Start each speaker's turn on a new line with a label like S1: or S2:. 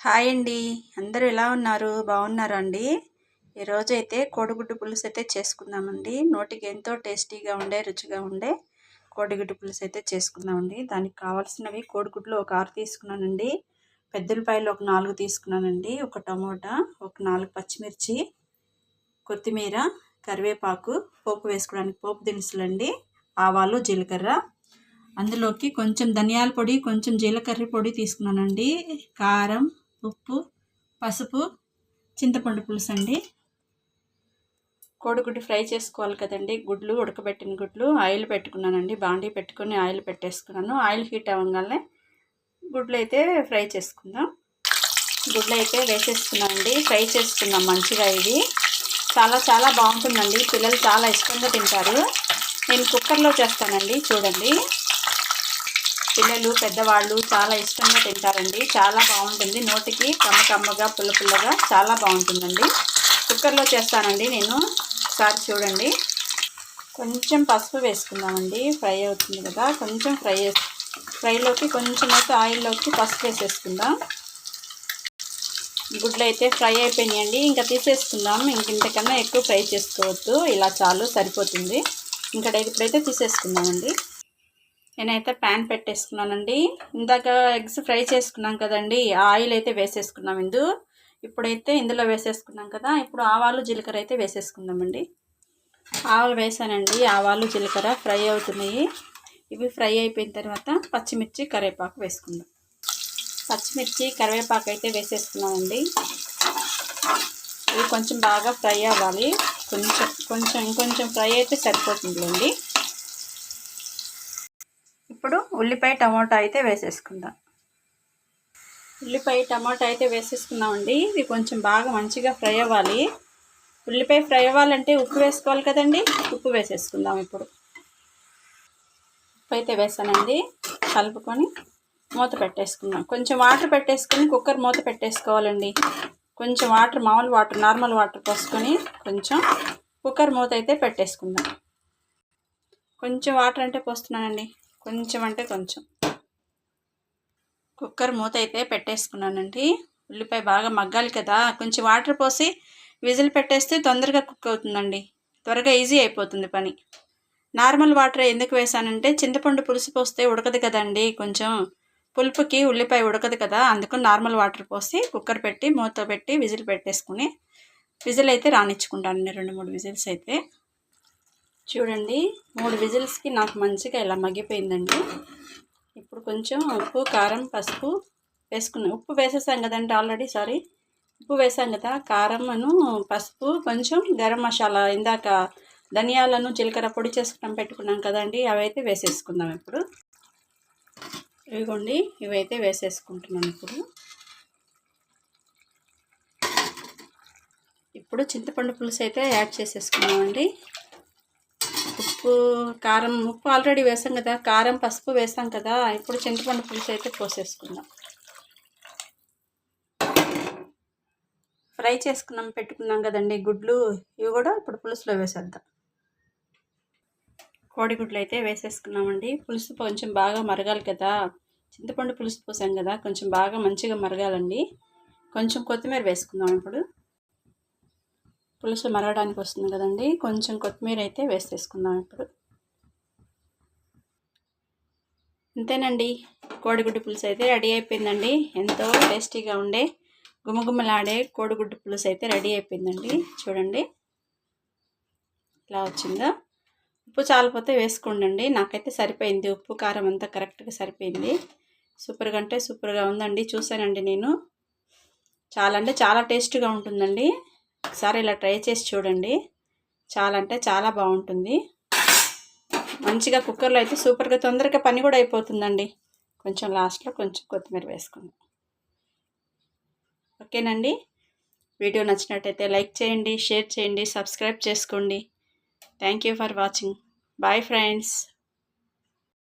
S1: Hi అండి. అందరూ ఎలా ఉన్నారు? బాగున్నారా అండి? ఈరోజు అయితే కోడిగుడ్డు పులుసు అయితే చేసుకుందామండి. నోటికి ఎంతో టేస్టీగా ఉండే రుచిగా ఉండే కోడిగుడ్డు పులుసు అయితే చేసుకుందామండి. దానికి కావాల్సినవి కోడిగుడ్లు ఒక ఆరు తీసుకున్నానండి. పెద్దలపాయలు ఒక నాలుగు తీసుకున్నానండి. ఒక టమోటా ఒక నాలుగు పచ్చిమిర్చి కొత్తిమీర కరివేపాకు పోపు వేసుకోవడానికి పోపు దినుసులండి ఆవాలు జీలకర్ర. అందులోకి కొంచెం ధనియాల పొడి కొంచెం జీలకర్ర పొడి తీసుకున్నానండి. కారం ఉప్పు పసుపు చింతపండు పులుసు అండి. కోడిగుడ్డు ఫ్రై చేసుకోవాలి కదండి. గుడ్లు ఉడకబెట్టిన గుడ్లు ఆయిల్ పెట్టుకున్నానండి. బాండీ పెట్టుకొని ఆయిల్ పెట్టేసుకున్నాను. ఆయిల్ హీట్ అవ్వగానే గుడ్లు అయితే ఫ్రై చేసుకుందాం. గుడ్లు అయితే వేసేసుకున్నానండి ఫ్రై చేసుకుందాం మంచిగా ఇది. చాలా చాలా బాగుంటుందండి. పిల్లలు చాలా ఇష్టంగా తింటారు. నేను కుక్కర్లో చేస్తానండి. చూడండి. పిల్లలు పెద్దవాళ్ళు చాలా ఇష్టంగా తింటారండి. చాలా బాగుంటుంది. నోటికి కమ్మ కమ్మగా పుల్ల పుల్లగా చాలా బాగుంటుందండి. కుక్కర్లో చేస్తానండి నేను. ఒకసారి చూడండి. కొంచెం పసుపు వేసుకుందామండి. ఫ్రై అవుతుంది కదా. కొంచెం ఫ్రై ఫ్రైలోకి కొంచెం అయితే ఆయిల్లోకి పసుపు వేసేసుకుందాం. గుడ్లు అయితే ఫ్రై అయిపోయినాయండి. ఇంకా తీసేసుకుందాం. ఇంక ఇంతకన్నా ఎక్కువ ఫ్రై చేసుకోవద్దు. ఇలా చాలు సరిపోతుంది. ఇంకా ఇప్పుడైతే తీసేసుకుందామండి. నేనైతే ప్యాన్ పెట్టేసుకున్నానండి. ఇందాక ఎగ్స్ ఫ్రై చేసుకున్నాం కదండి ఆయిల్ అయితే వేసేసుకున్నాం ఇందు. ఇప్పుడైతే ఇందులో వేసేసుకున్నాం కదా ఇప్పుడు ఆవాలు జీలకర్ర అయితే వేసేసుకుందామండి. ఆవాలు వేసానండి ఆవాలు జీలకర్ర ఫ్రై అవుతున్నాయి. ఇవి ఫ్రై అయిపోయిన తర్వాత పచ్చిమిర్చి కరివేపాకు వేసుకుందాం. పచ్చిమిర్చి కరివేపాకు అయితే వేసేసుకున్నామండి. ఇవి కొంచెం బాగా ఫ్రై అవ్వాలి. కొంచెం కొంచెం ఇంకొంచెం ఫ్రై అయితే సరిపోతుందిలేండి. ఉల్లిపాయ టమాటా అయితే వేసేసుకుందాం. ఉల్లిపాయ టమాటా అయితే వేసేసుకున్నామండి. ఇది కొంచెం బాగా మంచిగా ఫ్రై అవ్వాలి. ఉల్లిపాయ ఫ్రై అవ్వాలంటే ఉప్పు వేసుకోవాలి కదండి? ఉప్పు వేసేసుకుందాం ఇప్పుడు. ఉప్పు అయితే వేసానండి. కలుపుకొని మూత పెట్టేసుకుందాం. కొంచెం వాటర్ పెట్టేసుకొని కుక్కర్ మూత పెట్టేసుకోవాలండి. కొంచెం వాటర్ మామూలు వాటర్ నార్మల్ వాటర్ పోసుకొని కొంచెం కుక్కర్ మూత అయితే పెట్టేసుకుందాం. కొంచెం వాటర్ అంటే పోస్తున్నానండి. కొంచెం అంటే కొంచెం. కుక్కర్ మూత అయితే పెట్టేసుకున్నానండి. ఉల్లిపాయ బాగా మగ్గాలి కదా కొంచెం వాటర్ పోసి విజిల్ పెట్టేస్తే తొందరగా కుక్ అవుతుందండి. త్వరగా ఈజీ అయిపోతుంది పని. నార్మల్ వాటర్ ఎందుకు వేసానంటే చింతపండు పులుసు పోస్తే ఉడకదు కదండి కొంచెం పులుపుకి ఉల్లిపాయ ఉడకదు కదా అందుకు నార్మల్ వాటర్ పోసి కుక్కర్ పెట్టి మూత పెట్టి విజిల్ పెట్టేసుకుని విజిల్ అయితే రానిచ్చుకుంటానండి రెండు మూడు విజిల్స్ అయితే. చూడండి మూడు విజిల్స్కి నాకు మంచిగా ఇలా మగ్గిపోయిందండి. ఇప్పుడు కొంచెం ఉప్పు కారం పసుపు వేసుకున్నాం ఉప్పు వేసేసాం కదండి ఆల్రెడీ సారీ. ఉప్పు వేసాం కదా కారమును పసుపు కొంచెం గరం మసాలా ఇందాక ధనియాలను జీలకర్ర పొడి చేసుకున్నాం పెట్టుకున్నాం కదండి అవైతే వేసేసుకుందాం ఇప్పుడు. ఇదిగోండి ఇవైతే వేసేసుకుంటున్నాం ఇప్పుడు. ఇప్పుడు చింతపండు పులుసు అయితే యాడ్ చేసేసుకున్నామండి ఉప్పు కారం ఉప్పు ఆల్రెడీ వేసాం కదా కారం పసుపు వేసాం కదా ఇప్పుడు చింతపండు పులుసు అయితే పోసేసుకుందాం. ఫ్రై చేసుకున్నాం పెట్టుకున్నాం కదండి గుడ్లు ఇవి కూడా ఇప్పుడు పులుసులో వేసేద్దాం. కోడిగుడ్లు అయితే వేసేసుకున్నామండి. పులుసు కొంచెం బాగా మరగాలి కదా చింతపండు పులుసు పోసాం కదా కొంచెం బాగా మంచిగా మరగాలండి. కొంచెం కొత్తిమీర వేసుకుందాం ఇప్పుడు. పులుసు మరగడానికి వస్తుంది కదండి. కొంచెం కొత్తిమీర అయితే వేసేసుకుందాం ఇప్పుడు. అంతేనండి కోడిగుడ్డు పులుసు అయితే రెడీ అయిపోయిందండి. ఎంతో టేస్టీగా ఉండే గుమగుమలాడే కోడిగుడ్డు పులుసు అయితే రెడీ అయిపోయిందండి. చూడండి. ఇలా వచ్చిందా? ఉప్పు చాలిపోతే వేసుకోండి నాకైతే సరిపోయింది. ఉప్పు కారం అంతా కరెక్ట్గా సరిపోయింది. సూపర్గా అంటే సూపర్గా ఉందండి. చూసానండి నేను. చాలా అంటే చాలా టేస్ట్గా ఉంటుందండి. ఒకసారి ఇలా ట్రై చేసి చూడండి. చాలా అంటే చాలా బాగుంటుంది. మంచిగా కుక్కర్లో అయితే సూపర్గా తొందరగా పని కూడా అయిపోతుందండి. కొంచెం లాస్ట్లో కొంచెం కొత్తిమీర వేసుకుందాం. ఓకేనండి? వీడియో నచ్చినట్టయితే లైక్ చేయండి షేర్ చేయండి సబ్స్క్రైబ్ చేసుకోండి. Thank you for watching. Bye friends.